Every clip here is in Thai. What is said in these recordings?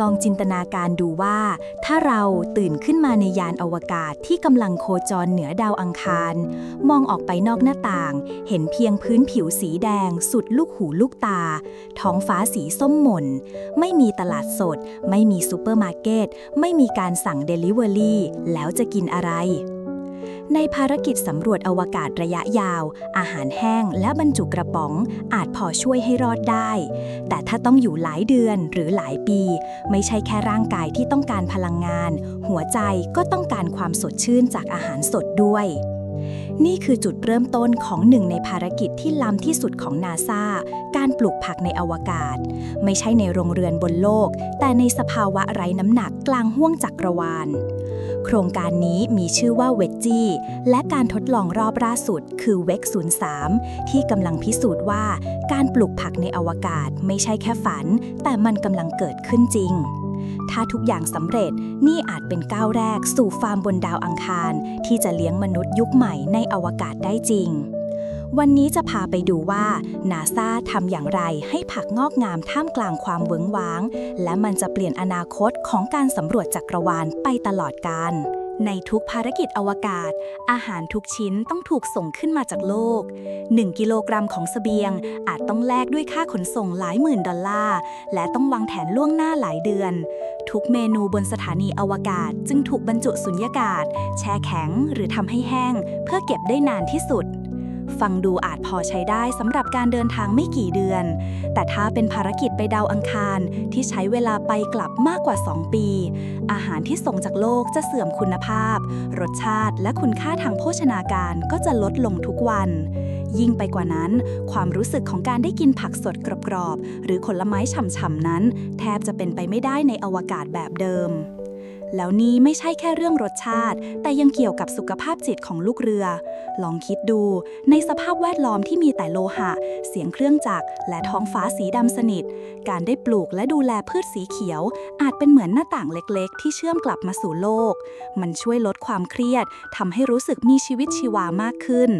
ลองจินตนาการดูว่า ถ้าเราตื่นขึ้นมาในยานอวกาศที่กำลังโคจรเหนือดาวอังคาร มองออกไปนอกหน้าต่าง เห็นเพียงพื้นผิวสีแดง สุดลูกหูลูกตา ท้องฟ้าสีส้มหม่น ไม่มีตลาดสด ไม่มีซูเปอร์มาร์เก็ต ไม่มีการสั่งเดลิเวอรี่ แล้วจะกินอะไร ในภารกิจสำรวจอวกาศระยะยาว อาหารแห้งและบรรจุกระป๋อง อาจพอช่วยให้รอดได้ แต่ถ้าต้องอยู่หลายเดือนหรือหลายปี ไม่ใช่แค่ร่างกายที่ต้องการพลังงาน หัวใจก็ต้องการความสดชื่นจากอาหารสดด้วยนี่คือจุดเริ่มต้นของหนึ่งในภารกิจที่ล้ำที่สุดของนาซาการปลูกผักในอวกาศ ไม่ใช่ในโรงเรือนบนโลก แต่ในสภาวะไร้น้ำหนักกลางห้วงจักรวาล โครงการนี้มีชื่อว่าเวจจี้และการทดลองรอบล่าสุดคือเวก03 ที่กำลังพิสูจน์ว่า การปลูกผักในอวกาศไม่ใช่แค่ฝัน แต่มันกำลังเกิดขึ้นจริง ถ้าทุกอย่างสำเร็จนี่อาจเป็นก้าวแรกสู่ฟาร์มบนดาวอังคาร ที่จะเลี้ยงมนุษย์ยุคใหม่ในอวกาศได้จริง วันนี้จะพาไปดูว่านาซาทำอย่างไรให้ผักงอกงามท่ามกลางความเวิงว้าง และมันจะเปลี่ยนอนาคตของการสำรวจจักรวาลไปตลอดกาลในทุกภารกิจอวกาศ อาหารทุกชิ้นต้องถูกส่งขึ้นมาจากโลก 1 กิโลกรัมของเสบียง อาจต้องแลกด้วยค่าขนส่งหลายหมื่นดอลลาร์ และต้องวางแผนล่วงหน้าหลายเดือน ทุกเมนูบนสถานีอวกาศจึงถูกบรรจุสุญญากาศ แช่แข็งหรือทำให้แห้ง เพื่อเก็บได้นานที่สุด ฟังดูอาจพอใช้ได้สำหรับการเดินทางไม่กี่เดือน แต่ถ้าเป็นภารกิจไปดาวอังคารที่ใช้เวลาไปกลับมากกว่า 2 ปี อาหารที่ส่งจากโลกจะเสื่อมคุณภาพ รสชาติและคุณค่าทางโภชนาการก็จะลดลงทุกวัน ยิ่งไปกว่านั้น ความรู้สึกของการได้กินผักสดกรอบๆหรือผลไม้ฉ่ำๆนั้น แทบจะเป็นไปไม่ได้ในอวกาศแบบเดิม แล้วนี่ไม่ใช่แค่เรื่องรสชาติ แต่ยังเกี่ยวกับสุขภาพจิตของลูกเรือ ลองคิดดู ในสภาพแวดล้อมที่มีแต่โลหะ เสียงเครื่องจักร และท้องฟ้าสีดำสนิท การได้ปลูกและดูแลพืชสีเขียว อาจเป็นเหมือนหน้าต่างเล็กๆ ที่เชื่อมกลับมาสู่โลก มันช่วยลดความเครียดทำให้รู้สึกมีชีวิตชีวามากขึ้น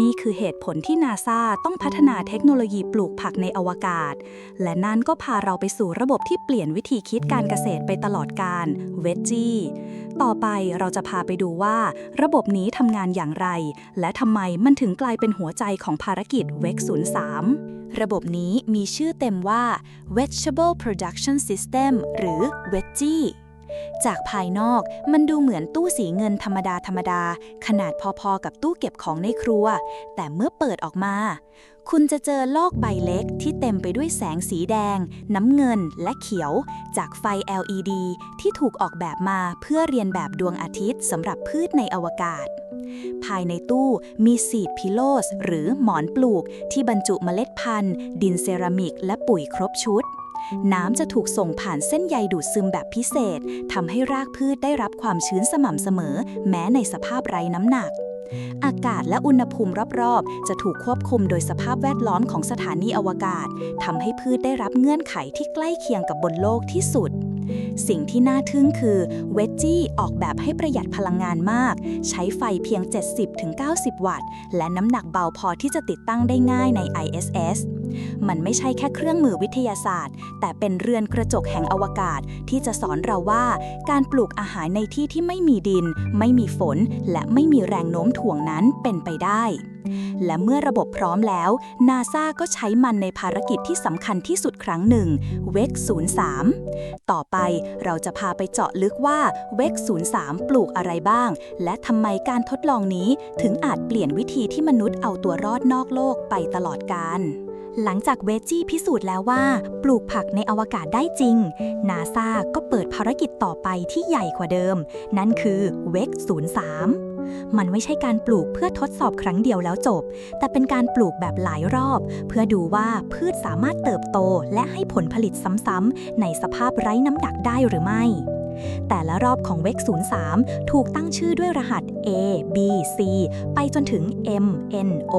นี่คือเหตุผลที่นาซาต้องพัฒนาเทคโนโลยีปลูกผักในอวกาศ และนั่นก็พาเราไปสู่ระบบที่เปลี่ยนวิธีคิดการเกษตรไปตลอดกาลเวจจี้ต่อไปเราจะพาไปดูว่า ระบบนี้ทำงานอย่างไร และทำไมมันถึงกลายเป็นหัวใจของภารกิจเวก03ระบบนี้มีชื่อเต็มว่า Vegetable Production System หรือ VEGGIE จากภายนอกมันดูเหมือนตู้สีเงินธรรมดาธรรมดา ขนาดพอๆกับตู้เก็บของในครัว แต่เมื่อเปิดออกมา คุณจะเจอโลกใบเล็กที่เต็มไปด้วยแสงสีแดง น้ำเงินและเขียว จากไฟ LED ที่ถูกออกแบบมาเพื่อเรียนแบบดวงอาทิตย์สำหรับพืชในอวกาศ ภายในตู้มีซีดพิโลส หรือหมอนปลูกที่บรรจุเมล็ดพันธุ์ ดินเซรามิกและปุ๋ยครบชุด น้ำจะถูกส่งผ่านเส้นใยดูดซึมแบบพิเศษทำให้รากพืชได้รับความชื้นสม่ำเสมอ แม้ในสภาพไร้น้ำหนัก อากาศและอุณหภูมิรอบๆ จะถูกควบคุมโดยสภาพแวดล้อมของสถานีอวกาศทำให้พืชได้รับเงื่อนไขที่ใกล้เคียงกับบนโลกที่สุดสิ่งที่น่าทึ่งคือเวจจี้ออกแบบให้ประหยัดพลังงานมาก ใช้ไฟเพียง 70-90 วัตต์ และน้ำหนักเบาพอที่จะติดตั้งได้ง่ายใน ISS มันไม่ใช่แค่เครื่องมือวิทยาศาสตร์ แต่เป็นเรือนกระจกแห่งอวกาศ ที่จะสอนเราว่า การปลูกอาหารในที่ที่ไม่มีดิน ไม่มีฝน และไม่มีแรงโน้มถ่วงนั้นเป็นไปได้ และเมื่อระบบพร้อมแล้วนาซาก็ใช้มันในภารกิจที่สำคัญที่สุดครั้งหนึ่งเวก03 ต่อไปเราจะพาไปเจาะลึกว่าเวก03 ปลูกอะไรบ้าง และทำไมการทดลองนี้ถึงอาจเปลี่ยนวิธีที่มนุษย์เอาตัวรอดนอกโลกไปตลอดกาล หลังจากเวจจี้พิสูจน์แล้วว่า ปลูกผักในอวกาศได้จริง นาซาก็เปิดภารกิจต่อไปที่ใหญ่กว่าเดิม นั่นคือเวก03 มันไม่ใช่การปลูกเพื่อทดสอบครั้งเดียวแล้วจบ แต่เป็นการปลูกแบบหลายรอบ เพื่อดูว่าพืชสามารถเติบโตและให้ผลผลิตซ้ำๆในสภาพไร้น้ำหนักได้หรือไม่แต่ละรอบของเวก03 ถูกตั้งชื่อด้วยรหัส A B C ไปจนถึง M N O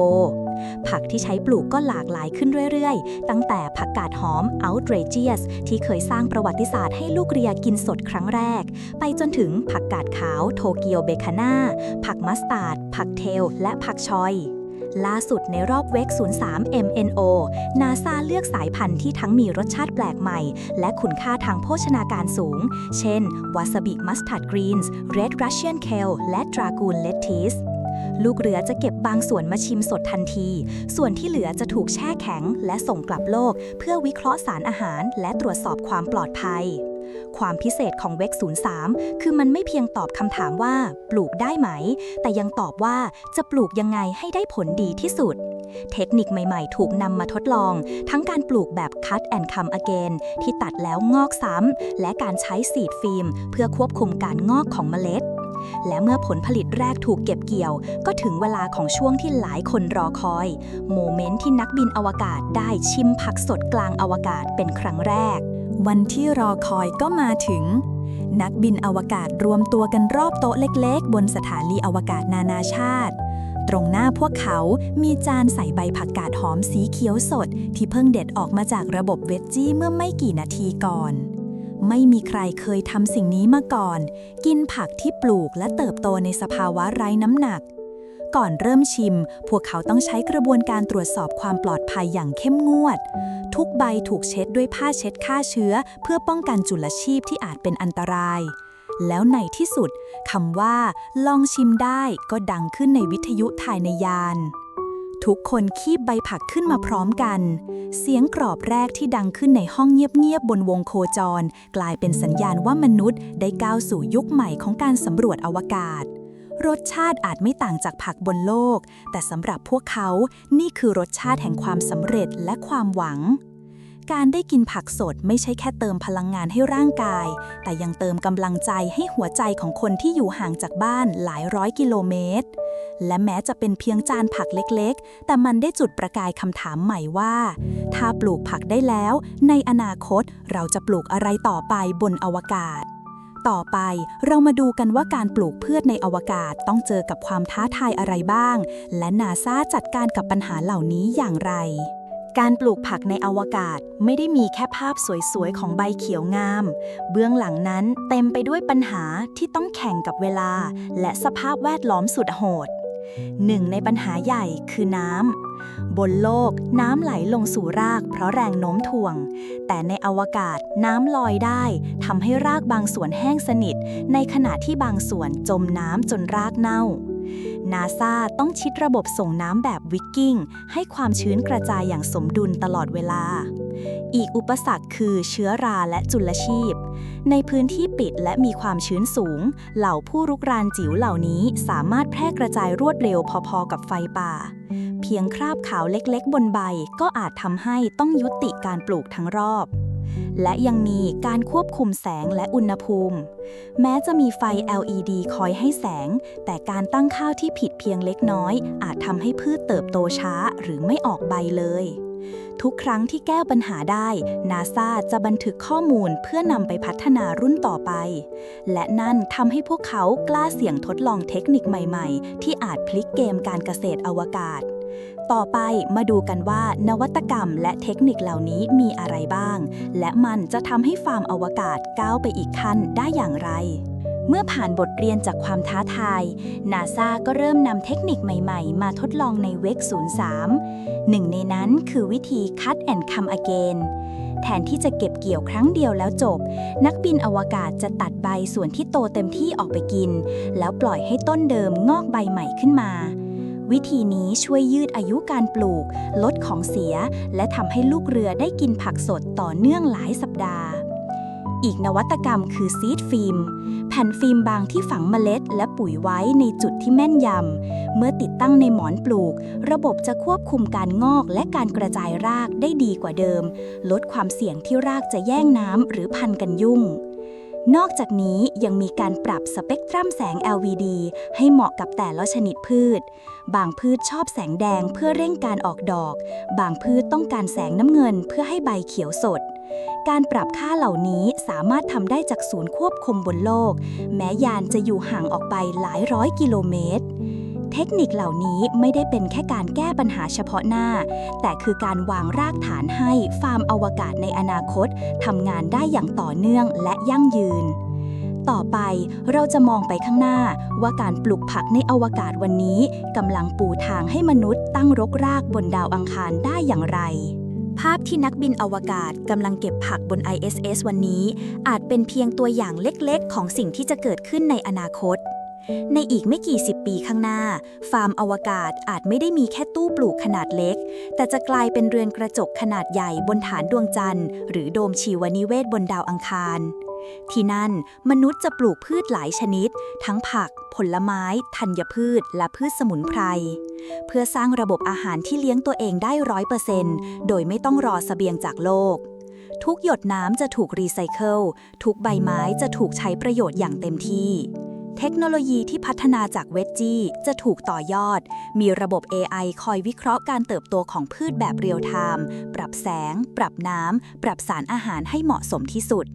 ผักที่ใช้ปลูกก็หลากหลายขึ้นเรื่อยๆ ตั้งแต่ผักกาดหอม outrageous ที่เคยสร้างประวัติศาสตร์ให้ลูกเรียกินสดครั้งแรก ไปจนถึงผักกาดขาวโทเกียวเบคาน่า ผักมัสตาร์ด ผักเทล และผักชอยล่าสุดในรอบเวก03 MNO นาซาเลือกสายพันธุ์ที่ทั้งมีรสชาติแปลกใหม่ และคุณค่าทางโภชนาการสูง เช่น วาซาบิมัสตาร์ดกรีนส์ เรดรัสเชียนเคลและดรากูนเลตทิส ลูกเรือจะเก็บบางส่วนมาชิมสดทันที ส่วนที่เหลือจะถูกแช่แข็งและส่งกลับโลก เพื่อวิเคราะห์สารอาหาร และตรวจสอบความปลอดภัย ความพิเศษของเวก03 คือมันไม่เพียงตอบคำถามว่า ปลูกได้ไหม แต่ยังตอบว่าจะปลูกยังไงให้ได้ผลดีที่สุด เทคนิคใหม่ๆ ถูกนำมาทดลอง ทั้งการปลูกแบบ cut and come again ที่ตัดแล้วงอกซ้ำ และการใช้สีดฟิล์ม เพื่อควบคุมการงอกของเมล็ด และเมื่อผลผลิตแรกถูกเก็บเกี่ยว ก็ถึงเวลาของช่วงที่หลายคนรอคอย โมเมนต์ที่นักบินอวกาศได้ชิมผักสดกลางอวกาศเป็นครั้งแรก วันที่รอคอยก็มาถึงนักบินอวกาศรวมตัวกันรอบโต๊ะเล็ก ๆ บนสถานีอวกาศนานาชาติ ตรงหน้าพวกเขามีจานใส่ใบผักกาดหอมสีเขียวสด ที่เพิ่งเด็ดออกมาจากระบบเวจจี้เมื่อไม่กี่นาทีก่อน ไม่มีใครเคยทำสิ่งนี้มาก่อน กินผักที่ปลูกและเติบโตในสภาวะไร้น้ำหนัก ก่อนเริ่มชิม พวกเขาต้องใช้กระบวนการตรวจสอบความปลอดภัยอย่างเข้มงวด ทุกใบถูกเช็ดด้วยผ้าเช็ดฆ่าเชื้อ เพื่อป้องกันจุลชีพที่อาจเป็นอันตราย แล้วในที่สุดคำว่า ลองชิมได้ก็ดังขึ้นในวิทยุถ่ายในยาน ทุกคนคีบใบผักขึ้นมาพร้อมกัน เสียงกรอบแรกที่ดังขึ้นในห้องเงียบๆบนวงโคจร กลายเป็นสัญญาณว่ามนุษย์ได้ก้าวสู่ยุคใหม่ของการสำรวจอวกาศรสชาติอาจไม่ต่างจากผักบนโลก แต่สำหรับพวกเขา นี่คือรสชาติแห่งความสำเร็จและความหวัง การได้กินผักสดไม่ใช่แค่เติมพลังงานให้ร่างกาย แต่ยังเติมกำลังใจให้หัวใจของคนที่อยู่ห่างจากบ้านหลายร้อยกิโลเมตร และแม้จะเป็นเพียงจานผักเล็กๆ แต่มันได้จุดประกายคำถามใหม่ว่า ถ้าปลูกผักได้แล้ว ในอนาคตเราจะปลูกอะไรต่อไปบนอวกาศต่อไปเรามาดูกันว่าการปลูกพืชในอวกาศต้องเจอกับความท้าทายอะไรบ้าง และนาซาจัดการกับปัญหาเหล่านี้อย่างไร การปลูกผักในอวกาศไม่ได้มีแค่ภาพสวยๆ ของใบเขียวงาม เบื้องหลังนั้นเต็มไปด้วยปัญหาที่ต้องแข่งกับเวลา และสภาพแวดล้อมสุดโหดหนึ่งในปัญหาใหญ่คือน้ำ บนโลกน้ำไหลลงสู่รากเพราะแรงโน้มถ่วง แต่ในอวกาศน้ำลอยได้ทำให้รากบางส่วนแห้งสนิท ในขณะที่บางส่วนจมน้ำจนรากเน่า นาซาต้องชิดระบบส่งน้ำแบบวิกกิ้ง ให้ความชื้นกระจายอย่างสมดุลตลอดเวลา อีกอุปสรรคคือเชื้อราและจุลชีพ ในพื้นที่ปิดและมีความชื้นสูง เหล่าผู้รุกรานจิ๋วเหล่านี้สามารถแพร่กระจายรวดเร็วพอๆกับไฟป่า เพียงคราบขาวเล็กๆ บนใบก็อาจทำให้ต้องยุติการปลูกทั้งรอบ และยังมีการควบคุมแสงและอุณหภูมิ แม้จะมีไฟ LED คอยให้แสง แต่การตั้งค่าที่ผิดเพียงเล็กน้อย อาจทำให้พืชเติบโตช้าหรือไม่ออกใบเลย ทุกครั้งที่แก้ปัญหาได้นาซาจะบันทึกข้อมูลเพื่อนำไปพัฒนารุ่นต่อไป และนั่นทำให้พวกเขากล้าเสี่ยงทดลองเทคนิคใหม่ ๆ ที่อาจพลิกเกมการเกษตรอวกาศ ต่อไปมาดูกันว่านวัตกรรมและเทคนิคเหล่านี้มีอะไรบ้าง และมันจะทำให้ฟาร์มอวกาศก้าวไปอีกขั้นได้อย่างไร เมื่อผ่านบทเรียนจากความท้าทาย นาซาก็เริ่มนำเทคนิคใหม่ๆ มาทดลองในเวก03 หนึ่งในนั้นคือวิธี cut and come again แทนที่จะเก็บเกี่ยวครั้งเดียวแล้วจบ นักบินอวกาศจะตัดใบส่วนที่โตเต็มที่ออกไปกิน แล้วปล่อยให้ต้นเดิมงอกใบใหม่ขึ้นมา วิธีนี้ช่วยยืดอายุการปลูก ลดของเสีย และทำให้ลูกเรือได้กินผักสดต่อเนื่องหลายสัปดาห์ อีกนวัตกรรมคือซีดฟิล์ม แผ่นฟิล์มบางที่ฝังเมล็ด และปุ๋ยไว้ในจุดที่แม่นยำ เมื่อติดตั้งในหมอนปลูก ระบบจะควบคุมการงอกและการกระจายรากได้ดีกว่าเดิม ลดความเสี่ยงที่รากจะแย่งน้ำหรือพันกันยุ่ง นอกจากนี้ยังมีการปรับสเปกตรัมแสง LVD ให้เหมาะกับแต่ละชนิดพืช บางพืชชอบแสงแดงเพื่อเร่งการออกดอก บางพืชต้องการแสงน้ำเงินเพื่อให้ใบเขียวสด การปรับค่าเหล่านี้สามารถทำได้จากศูนย์ควบคุมบนโลก แม้ยานจะอยู่ห่างออกไปหลายร้อยกิโลเมตร เทคนิคเหล่านี้ไม่ได้เป็นแค่การแก้ปัญหาเฉพาะหน้า แต่คือการวางรากฐานให้ฟาร์มอวกาศในอนาคตทำงานได้อย่างต่อเนื่องและยั่งยืน ต่อไปเราจะมองไปข้างหน้าว่าการปลูกผักในอวกาศวันนี้กำลังปูทางให้มนุษย์ตั้งรกรากบนดาวอังคารได้อย่างไรภาพที่นักบินอวกาศกำลังเก็บผักบน ISS วันนี้ อาจเป็นเพียงตัวอย่างเล็กๆ ของสิ่งที่จะเกิดขึ้นในอนาคต ในอีกไม่กี่สิบปีข้างหน้า ฟาร์มอวกาศอาจไม่ได้มีแค่ตู้ปลูกขนาดเล็ก แต่จะกลายเป็นเรือนกระจกขนาดใหญ่บนฐานดวงจันทร์ หรือโดมชีวนิเวศบนดาวอังคาร ที่นั่นมนุษย์จะปลูกพืชหลายชนิด ทั้งผัก ผลไม้ ธัญพืช และพืชสมุนไพร เพื่อสร้างระบบอาหารที่เลี้ยงตัวเองได้ร้อยเปอร์เซนต์โดยไม่ต้องรอเสบียงจากโลกทุกหยดน้ำจะถูกรีไซเคิล ทุกใบไม้จะถูกใช้ประโยชน์อย่างเต็มที่ เทคโนโลยีที่พัฒนาจากเวจจี้จะถูกต่อยอด มีระบบ AI คอยวิเคราะห์การเติบโตของพืชแบบเรียลไทม์ ปรับแสง ปรับน้ำ ปรับสารอาหารให้เหมาะสมที่สุด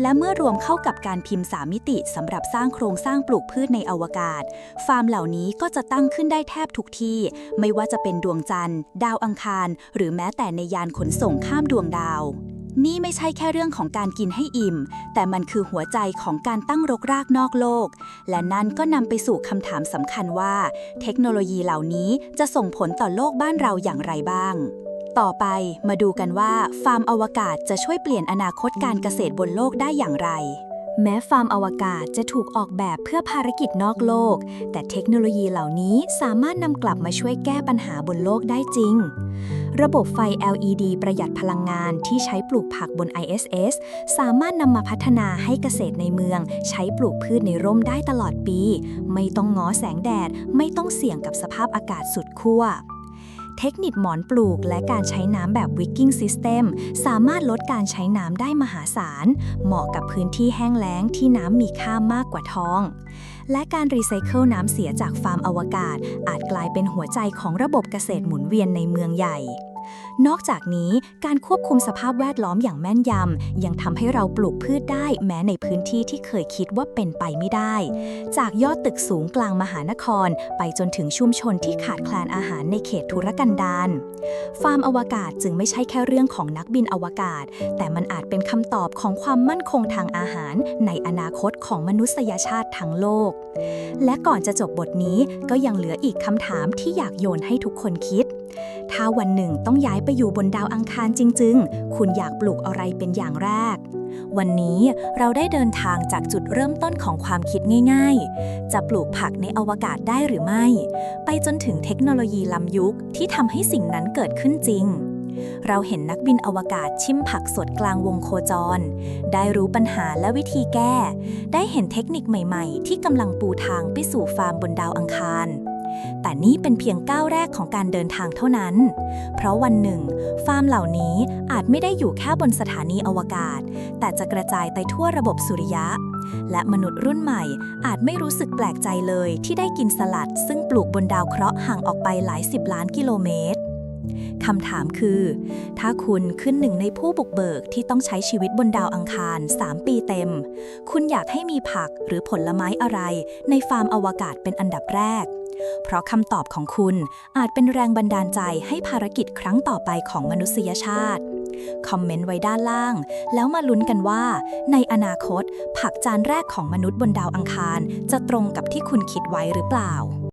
และเมื่อรวมเข้ากับการพิมพ์สามมิติสำหรับสร้างโครงสร้างปลูกพืชในอวกาศ ฟาร์มเหล่านี้ก็จะตั้งขึ้นได้แทบทุกที่ ไม่ว่าจะเป็นดวงจันทร์ ดาวอังคาร หรือแม้แต่ในยานขนส่งข้ามดวงดาว นี่ไม่ใช่แค่เรื่องของการกินให้อิ่ม แต่มันคือหัวใจของการตั้งรกรากนอกโลก และนั่นก็นำไปสู่คำถามสำคัญว่า เทคโนโลยีเหล่านี้จะส่งผลต่อโลกบ้านเราอย่างไรบ้าง ต่อไปมาดูกันว่าฟาร์มอวกาศจะช่วยเปลี่ยนอนาคตการเกษตรบนโลกได้อย่างไร แม้ฟาร์มอวกาศจะถูกออกแบบเพื่อภารกิจนอกโลก แต่เทคโนโลยีเหล่านี้สามารถนำกลับมาช่วยแก้ปัญหาบนโลกได้จริง ระบบไฟ LED ประหยัดพลังงานที่ใช้ปลูกผักบน ISS สามารถนำมาพัฒนาให้เกษตรในเมือง ใช้ปลูกพืชในร่มได้ตลอดปี ไม่ต้องง้อแสงแดด ไม่ต้องเสี่ยงกับสภาพอากาศสุดขั้ว เทคนิคหมอนปลูกและการใช้น้ำแบบ Wicking System สามารถลดการใช้น้ำได้มหาศาล เหมาะกับพื้นที่แห้งแล้งที่น้ำมีค่ามากกว่าทอง และการรีไซเคิลน้ำเสียจากฟาร์มอวกาศ อาจกลายเป็นหัวใจของระบบเกษตรหมุนเวียนในเมืองใหญ่ นอกจากนี้การควบคุมสภาพแวดล้อมอย่างแม่นยำ ยังทำให้เราปลูกพืชได้แม้ในพื้นที่ที่เคยคิดว่าเป็นไปไม่ได้ จากยอดตึกสูงกลางมหานคร ไปจนถึงชุมชนที่ขาดแคลนอาหารในเขตธุรกันดารฟาร์มอวกาศจึงไม่ใช่แค่เรื่องของนักบินอวกาศ แต่มันอาจเป็นคำตอบของความมั่นคงทางอาหาร ในอนาคตของมนุษยชาติทั้งโลก และก่อนจะจบบทนี้ก็ยังเหลืออีกคำถามที่อยากโยนให้ทุกคนคิด ถ้าวันหนึ่งต้องย้ายไปอยู่บนดาวอังคารจริง ๆ คุณอยากปลูกอะไรเป็นอย่างแรก วันนี้เราได้เดินทางจากจุดเริ่มต้นของความคิดง่าย ๆ จะปลูกผักในอวกาศได้หรือไม่ ไปจนถึงเทคโนโลยีล้ำยุคที่ทำให้สิ่งนั้นเกิดขึ้นจริงเราเห็นนักบินอวกาศชิมผักสดกลางวงโคจร ได้รู้ปัญหาและวิธีแก้ ได้เห็นเทคนิคใหม่ๆ ที่กำลังปูทางไปสู่ฟาร์มบนดาวอังคาร แต่นี่เป็นเพียงก้าวแรกของการเดินทางเท่านั้น เพราะวันหนึ่ง ฟาร์มเหล่านี้อาจไม่ได้อยู่แค่บนสถานีอวกาศ แต่จะกระจายไปทั่วระบบสุริยะ และมนุษย์รุ่นใหม่อาจไม่รู้สึกแปลกใจเลยที่ได้กินสลัด ซึ่งปลูกบนดาวเคราะห์ห่างออกไปหลายสิบล้านกิโลเมตรคำถามคือ ถ้าคุณขึ้นหนึ่งในผู้บุกเบิกที่ต้องใช้ชีวิตบนดาวอังคาร 3 ปีเต็ม คุณอยากให้มีผักหรือผลไม้อะไรในฟาร์มอวกาศเป็นอันดับแรก เพราะคำตอบของคุณอาจเป็นแรงบันดาลใจให้ภารกิจครั้งต่อไปของมนุษยชาติ คอมเมนต์ไว้ด้านล่าง แล้วมาลุ้นกันว่า ในอนาคต ผักจานแรกของมนุษย์บนดาวอังคาร จะตรงกับที่คุณคิดไว้หรือเปล่า